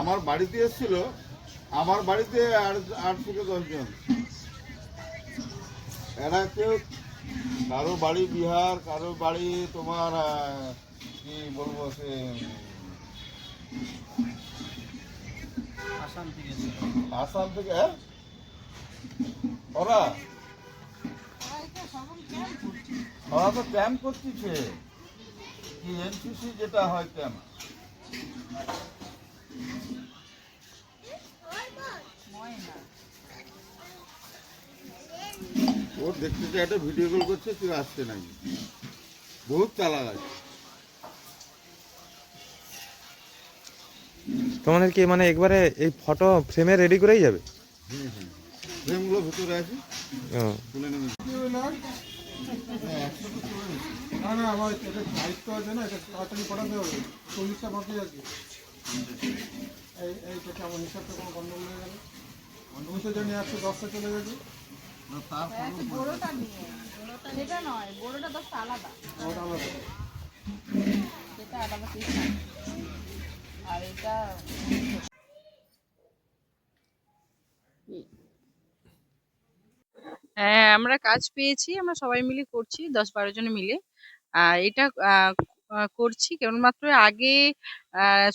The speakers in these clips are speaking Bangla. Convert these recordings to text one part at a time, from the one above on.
আমার বাড়িতে এসেছিল আমার বাড়িতে আট থেকে দশজন। এরা কেউ কারও বাড়ি বিহার কারও বাড়ি তোমার কি বলব সে আসাম থেকে আসাম থেকে হ্যাঁ? ওরা? ওরা তো ক্যাম্প করতেছে কি এনসিসি যেটা হয় ক্যাম্প ও দেখতে চাই একটা ভিডিও কল করছে কেউ আসছে নাকি বহুত চালাক আছে। তোমাদের কি মানে একবারে এই ফটো ফ্রেমে রেডি করেই যাবে? হুম হুম ফ্রেমগুলো ভিতরে আছে। তুলে নেবে। না না আমার এটা দায়িত্ব আছে না এটা তাড়াতাড়ি পাঠাতে হবে। চল্লিশটা বাকি আছে। এই এই আমার হিসাবটা কোনো গন্ডগোল হয়ে গেল। গন্ডগোল জানি একশো দশটা চলে গেছে। আর এটা হ্যাঁ আমরা কাজ পেয়েছি, আমরা সবাই মিলে করছি, দশ বারো জন মিলে। আর এটা করছি। কেবলমাত্র আগে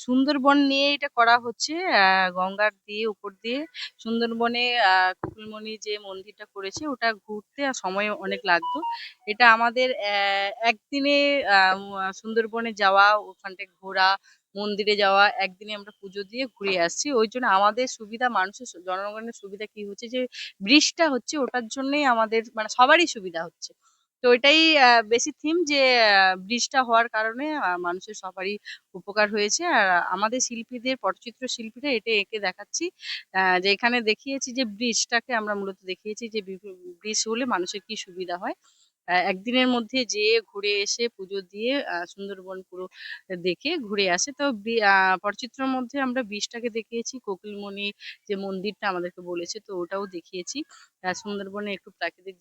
সুন্দরবন নিয়ে এটা করা হচ্ছে। গঙ্গার দিয়ে উপর দিয়ে। সুন্দরবনে কপিলমণি যে মন্দিরটা করেছে ওটা ঘুরতে সময় অনেক লাগতো। এটা আমাদের আহ, একদিনে সুন্দরবনে যাওয়া ওখানটায় ঘোরা মন্দিরে যাওয়া একদিনে আমরা পুজো দিয়ে ঘুরে আসছি। ওই জন্য আমাদের সুবিধা মানুষের জনগণের সুবিধা কি হচ্ছে যে ব্রিজটা হচ্ছে ওটার জন্যই আমাদের মানে সবারই সুবিধা হচ্ছে। তো এটাই বেশি থিম যে ব্রিজটা হওয়ার কারণে মানুষের সবারই উপকার হয়েছে। আর আমাদের শিল্পীদের, পটচিত্র শিল্পীরা এটা এঁকে দেখাচ্ছি। যে এখানে দেখিয়েছি যে ব্রিজটাকে আমরা মূলত দেখিয়েছি যে ব্রিজ হলে মানুষের কি সুবিধা হয়। একদিনের মধ্যে যেয়ে ঘুরে এসে পুজো দিয়ে সুন্দরবন পুরো দেখে ঘুরে আসে। তো পটচিত্রের মধ্যে আমরা ব্রিজটাকে দেখিয়েছি, কোকিলমণি যে মন্দিরটা আমাদেরকে বলেছে, তো ওটাও দেখিয়েছি। সুন্দরবনে একটু প্রাকৃতিক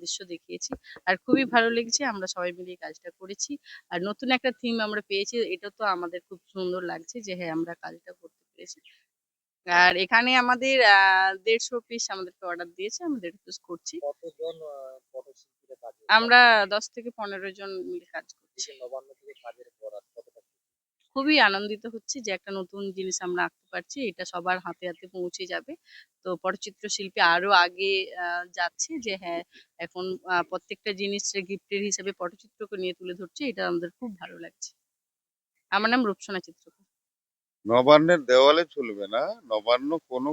দৃশ্য দেখিয়েছি। আর খুবই ভালো লেগেছে, আমরা সবাই মিলে কাজটা করেছি। আর নতুন একটা থিম আমরা পেয়েছি, এটা তো আমাদের খুব সুন্দর লাগছে যে হ্যাঁ আমরা কাজটা করতে পেরেছি। আর এখানে আমাদের আহ দেড়শো পিস আমাদেরকে অর্ডার দিয়েছে, আমরা দেড়শো পিস করছি। আমরা দশ থেকে পনেরো জন মিলে কাজ করছি। নবান্ন থেকে কাজের খুবই আনন্দিত হচ্ছে যে একটা নতুন জিনিস আমরা আঁকতে পারছি এটা সবার হাতে হাতে পৌঁছে যাবে। তো পটচিত্র শিল্পী আরও আগে আহ, যাচ্ছে যে হ্যাঁ এখন প্রত্যেকটা জিনিস গিফটের হিসেবে পটচিত্রকে নিয়ে তুলে ধরছে এটা আমাদের খুব ভালো লাগছে। আমার নাম রূপসোনা চিত্রকর। নবান্নের দেওয়ালে চলবে না নবান্ন কোনো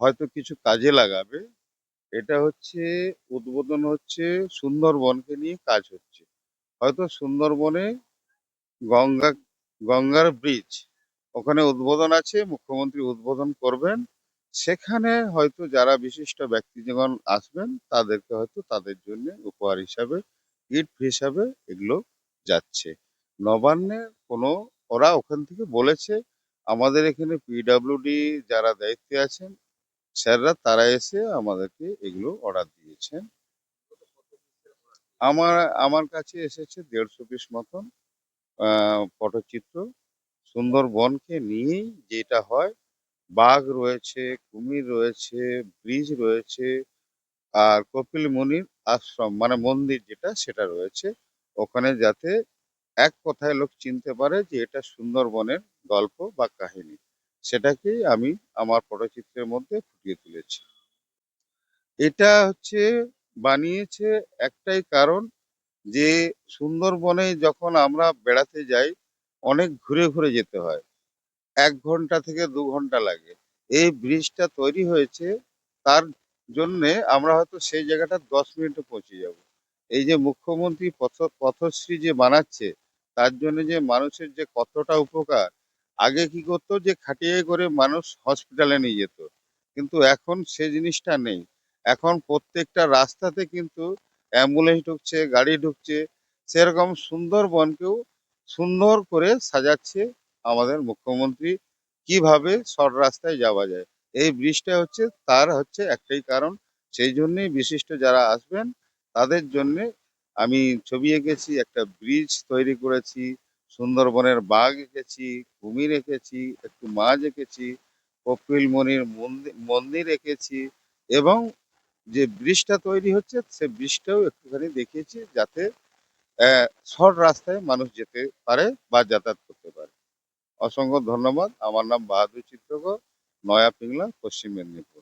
হয়তো কিছু কাজে লাগাবে এটা হচ্ছে উদ্বোধন হচ্ছে সুন্দরবনকে নিয়ে কাজ হচ্ছে। হয়তো সুন্দরবনে গঙ্গা, গঙ্গার ব্রিজ ওখানে উদ্বোধন আছে, মুখ্যমন্ত্রী উদ্বোধন করবেন। সেখানে হয়তো যারা বিশিষ্ট ব্যক্তি ব্যক্তিজন আসবেন, তাদেরকে হয়তো তাদের জন্য উপহার হিসাবে গিফট হিসাবে এগুলো যাচ্ছে। নবান্নে কোনো, ওরা ওখান থেকে বলেছে, আমাদের এখানে পিডাব্লিউডি যারা দায়িত্বে আছেন স্যাররা, তারা এসে আমাদেরকে এগুলো অর্ডার দিয়েছেন। আমার আমার কাছে এসেছে দেড়শো পিস মতন পটচিত্র। সুন্দরবনকে নিয়েই যেটা হয়, বাঘ রয়েছে, কুমির রয়েছে, ব্রিজ রয়েছে, আর কপিল মুনির আশ্রম মানে মন্দির যেটা, সেটা রয়েছে। ওখানে যাতে এক কথায় লোক চিনতে পারে যে এটা সুন্দরবনের গল্প বা কাহিনী। সেটাকেই আমি আমার পটচিত্রের মধ্যে ফুটিয়ে তুলেছি। এটা হচ্ছে, বানিয়েছে একটাই কারণ যে, সুন্দরবনে যখন আমরা বেড়াতে যাই, অনেক ঘুরে ঘুরে যেতে হয়। এক ঘণ্টা থেকে দু ঘণ্টা লাগে। এই ব্রিজটা তৈরি হয়েছে, তার জন্যে আমরা হয়তো সেই জায়গাটা দশ মিনিটে পৌঁছে যাব। এই যে মুখ্যমন্ত্রী পথ, পথশ্রী যে বানাচ্ছে, তার জন্য যে মানুষের যে কতটা উপকার আগে কি করতো যে খাটিয়ে করে মানুষ হসপিটালে নিয়ে যেত। কিন্তু এখন সে জিনিসটা নেই। এখন প্রত্যেকটা রাস্তাতে কিন্তু অ্যাম্বুলেন্স ঢুকছে, গাড়ি ঢুকছে। সেরকম সুন্দরবনকেও সুন্দর করে সাজাচ্ছে আমাদের মুখ্যমন্ত্রী। কীভাবে শর্ট রাস্তায় যাওয়া যায়? এই ব্রিজটা হচ্ছে, তার হচ্ছে একটাই কারণ। সেই জন্যেই বিশিষ্ট যারা আসবেন, তাদের জন্যে আমি ছবি এঁকেছি, একটা ব্রিজ তৈরি করেছি। সুন্দরবনের বাঘ এঁকেছি, কুমির এঁকেছি, একটু মাছ এঁকেছি, কপিল মনির মন্দির মন্দির এঁকেছি এবং যে ব্রিজটা তৈরি হচ্ছে সে ব্রিজটাও একটুখানি দেখিয়েছি যাতে শর্ট রাস্তায় মানুষ যেতে পারে বা যাতায়াত করতে পারে। অসংখ্য ধন্যবাদ। আমার নাম বাহাদুর চিত্রকর, নয়া পিংলা, পশ্চিম মেদিনীপুর।